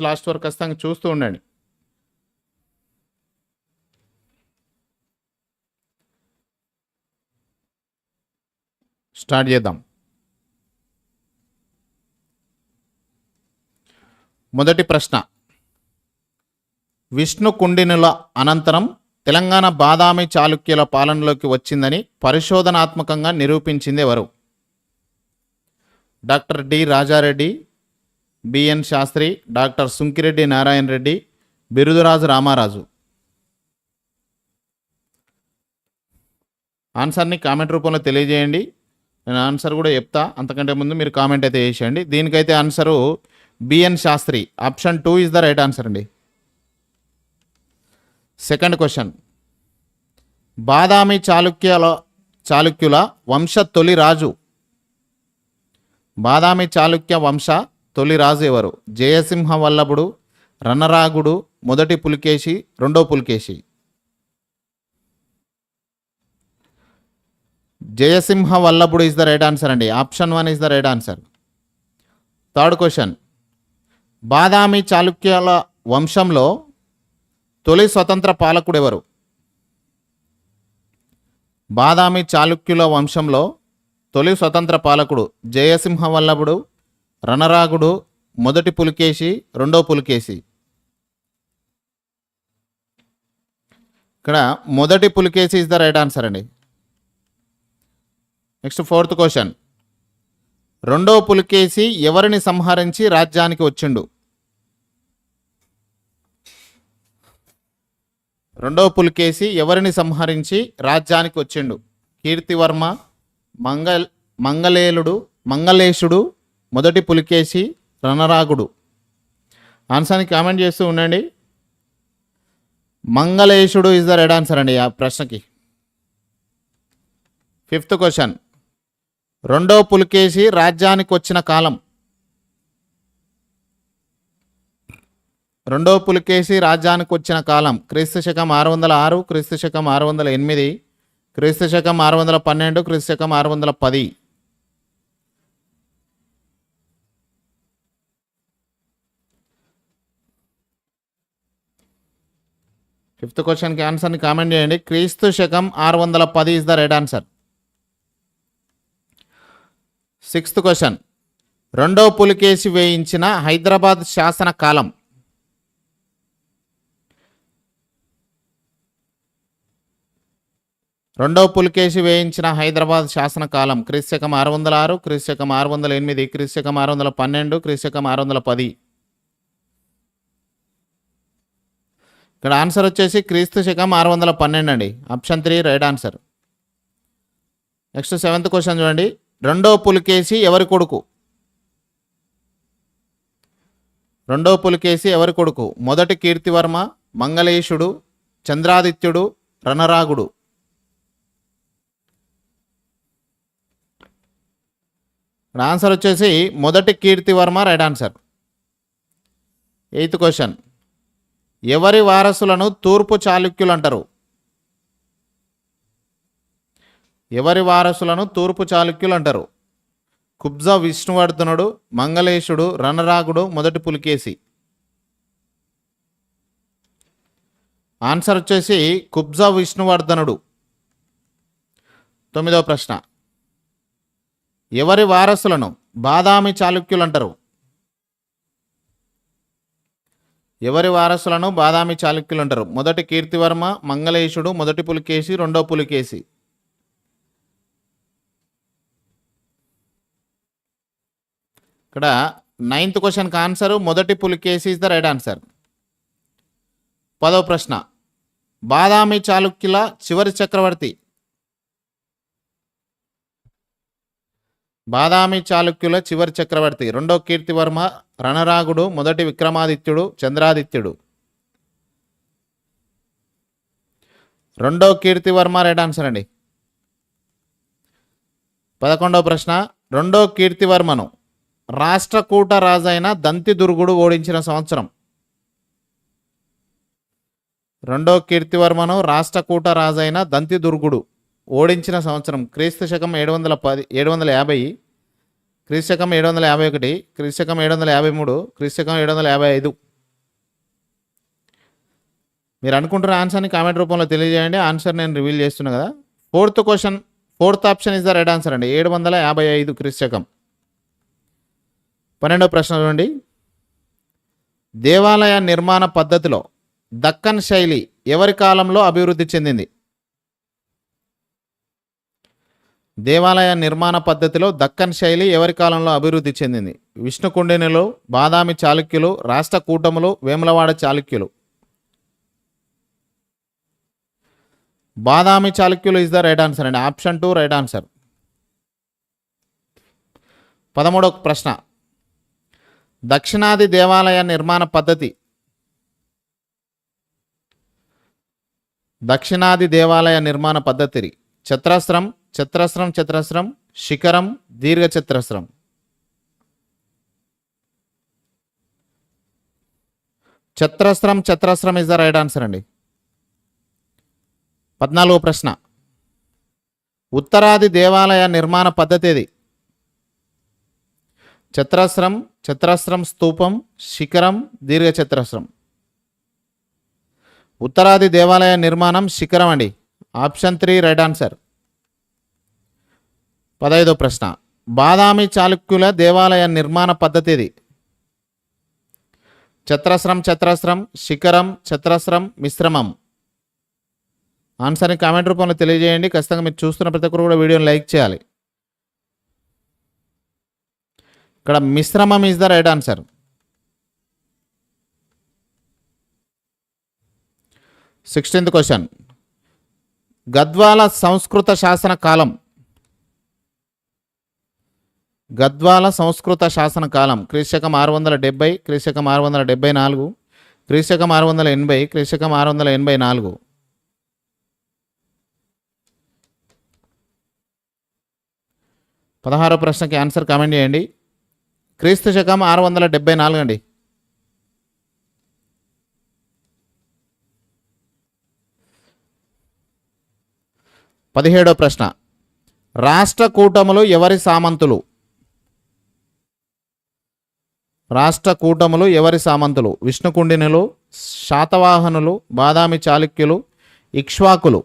Last వరకు ఖచ్చితంగా చూస్తూ ఉండండి. స్టార్ట్ చేద్దాం. మొదటి ప్రశ్న. విష్ణు కుండినుల అనంతరం తెలంగాణ బాదామి చాళుక్యుల పాలనలోకి వచ్చిందని పరిశోధనాత్మకంగా నిరూపించింది ఎవరు? Doctor D Raja Reddy B N Sastry doctor Sunkireddy Narayana Reddy Birudaraju Ramaraju. ఆన్సర్ని కామెంట్ రూపంలో తెలియజేయండి. నేను ఆన్సర్ కూడా చెప్తా. అంతకంటే ముందు మీరు కామెంట్ అయితే చేసేయండి. దీనికైతే answer B N Sastry. Option two is the right answer అండి. Second question. బాదామి చాళుక్యల చాళుక్యుల వంశ తొలి రాజు. బాదామి చాళుక్య వంశ తొలి రాజు ఎవరు జయసింహ వల్లభుడు రణరాగుడు మొదటి పులికేశి రెండో పులికేశి. జయసింహ వల్లభుడు ఇస్ ద రైట్ ఆన్సర్ అండి. Option one is the right answer third question Badami చాళుక్యుల వంశంలో తొలి స్వతంత్ర పాలకుడు ఎవరు? బాదామి చాళుక్యుల వంశంలో తొలి స్వతంత్ర పాలకుడు జయసింహ వల్లభుడు రణరాగుడు మొదటి పులికేశి రెండో పులికేశి. ఇక్కడ మొదటి Pulakeshi is the right answer అండి. నెక్స్ట్ ఫోర్త్ క్వశ్చన్ రెండో పులికేసి ఎవరిని సంహరించి రాజ్యానికి వచ్చిండు? రెండో పులికేసి ఎవరిని సంహరించి రాజ్యానికి వచ్చిండు? కీర్తివర్మ మంగల్ మంగళేలుడు మంగళేశుడు మొదటి పులికేసి రణరాగుడు. ఆన్సర్ని కామెంట్ చేస్తూ ఉండండి. మంగళేశుడు ఇస్ ద రెడ్ ఆన్సర్ అండి ఆ ప్రశ్నకి. ఫిఫ్త్ క్వశ్చన్ రెండో పులికేసి రాజ్యానికి వచ్చిన కాలం. రెండో పులికేసి రాజ్యానికి వచ్చిన కాలం. క్రీస్తు శకం ఆరు వందల ఆరు క్రీస్తు శకం ఆరు వందల ఎనిమిది క్రీస్తు శకం ఆరు వందల పన్నెండు క్రీస్తు శకం ఆరు వందల పది. ఫిఫ్త్ క్వశ్చన్కి ఆన్సర్ని కామెంట్ చేయండి. క్రీస్తు శకం ఆరు వందల పది is the right answer sixth question రెండో పులికేసి వేయించిన హైదరాబాద్ శాసన కాలం. రెండవ పులికేసి వేయించిన హైదరాబాద్ శాసనకాలం క్రీస్తకం ఆరు వందల ఆరు క్రీస్తకం ఆరు వందల ఎనిమిది క్రీస్తకం ఆరు వందల పన్నెండు క్రీస్తకం ఆరు వందల పది. ఇక్కడ ఆన్సర్ వచ్చేసి క్రీస్తు శకం ఆరు వందల పన్నెండు అండి. Option three right answer. Next seventh question చూడండి. రెండో పులికేసి ఎవరి కొడుకు? రెండో పులికేసి ఎవరి కొడుకు? మొదటి కీర్తివర్మ మంగళేశుడు చంద్రాదిత్యుడు రణరాగుడు. ఇక్కడ ఆన్సర్ వచ్చేసి మొదటి Kirtivarma right answer. Eighth question. ఎవరి వారసులను తూర్పు చాళుక్యులు అంటారు ఎవరి వారసులను తూర్పు చాళుక్యులు అంటారు కుబ్జ విష్ణువర్ధనుడు మంగళేశుడు రణరాగుడు మొదటి పులికేసి. ఆన్సర్ వచ్చేసి కుబ్జ విష్ణువర్ధనుడు. తొమ్మిదవ ప్రశ్న. ఎవరి వారసులను బాదామి చాళుక్యులు అంటారు ఎవరి వారసులను బాదామి చాళుక్యులు అంటారు మొదటి కీర్తివర్మ మంగళేశుడు మొదటి పులికేసి రెండో పులికేసి ఇక్కడ నైన్త్ క్వశ్చన్కి ఆన్సర్ మొదటి Pulakeshi is the right answer. పదో ప్రశ్న. బాదామి చాళుక్యుల చివరి చక్రవర్తి బాదామి చాళుక్యుల చివరి చక్రవర్తి రెండో కీర్తివర్మ రణరాగుడు మొదటి విక్రమాదిత్యుడు చంద్రాదిత్యుడు. రెండో కీర్తివర్మ రైట్ ఆన్సర్ అండి. పదకొండవ ప్రశ్న రెండో కీర్తివర్మను రాష్ట్రకూట రాజైన దంతిదుర్గుడు ఓడించిన సంవత్సరం. రెండో కీర్తివర్మను రాష్ట్రకూట రాజైన దంతిదుర్గుడు ఓడించిన సంవత్సరం క్రీస్తు శకం ఏడు వందల పది ఏడు వందల యాభై క్రీస్తు శకం ఏడు వందల యాభై ఒకటి క్రీస్తు శకం ఏడు వందల యాభై మూడు క్రీస్తు శకం ఏడు వందల యాభై ఐదు. మీరు అనుకుంటున్న ఆన్సర్ని కామెంట్ రూపంలో తెలియజేయండి. ఆన్సర్ నేను రివీల్ చేస్తున్నా కదా. Fourth question fourth option is the right answer అండి. ఏడు వందల యాభై ఐదు క్రిశకం పన్నెండవ ప్రశ్న చూడండి. దేవాలయ నిర్మాణ పద్ధతిలో దక్కన్ శైలి ఎవరి కాలంలో అభివృద్ధి చెందింది? దేవాలయ నిర్మాణ పద్ధతిలో దక్కన్ శైలి ఎవరి కాలంలో అభివృద్ధి చెందింది? విష్ణుకుండినులు బాదామి చాళుక్యులు రాష్ట్ర కూటములు వేములవాడ చాళుక్యులు. బాదామి చాళుక్యులు ఇస్ ద రైట్ ఆన్సర్ అండి. ఆప్షన్ టూ రైట్ ఆన్సర్ పదమూడవ ప్రశ్న. దక్షిణాది దేవాలయ నిర్మాణ పద్ధతి. దక్షిణాది దేవాలయ నిర్మాణ పద్ధతి చత్రస్రం చత్రస్రం చత్రస్రం శిఖరం దీర్ఘ చత్రస్రం చత్రస్రం చత్రస్రం ఇస్ ద రైట్ ఆన్సర్ అండి. పద్నాలుగో ప్రశ్న. ఉత్తరాది దేవాలయ నిర్మాణ పద్ధతి ఏది? చత్రస్రం చత్రస్రం స్తూపం శిఖరం దీర్ఘ చత్రస్రం ఉత్తరాది దేవాలయ నిర్మాణం శిఖరం అండి. ఆప్షన్ త్రీ రైట్ ఆన్సర్ పదహైదో ప్రశ్న. బాదామి చాళుక్యుల దేవాలయ నిర్మాణ పద్ధతి ఇది చత్రస్రం చత్రస్రం శిఖరం చత్రస్రం మిశ్రమం. ఆన్సర్ని కామెంట్ రూపంలో తెలియజేయండి. ఖచ్చితంగా మీరు చూస్తున్న ప్రతి ఒక్కరు కూడా వీడియోని లైక్ చేయాలి. ఇక్కడ మిశ్రమం is the right answer sixteenth question Gadwal సంస్కృత శాసన కాలం. గద్వాల సంస్కృత శాసన కాలం క్రీశకం ఆరు వందల డెబ్బై క్రీశకం ఆరు వందల డెబ్బై నాలుగు క్రీశకం ఆరు వందల ఎనభై క్రీశకం ఆరు వందల ఎనభై నాలుగు. పదహారో ప్రశ్నకి ఆన్సర్ కామెంట్ చేయండి. క్రీస్తు శకం ఆరు వందల డెబ్బై నాలుగు అండి. పదిహేడో ప్రశ్న. రాష్ట్ర కూటములు ఎవరి సామంతులు? రాష్ట్ర కూటములు ఎవరి సామంతులు? విష్ణుకుండినులు శాతవాహనులు బాదామి చాళుక్యులు ఇక్ష్వాకులు.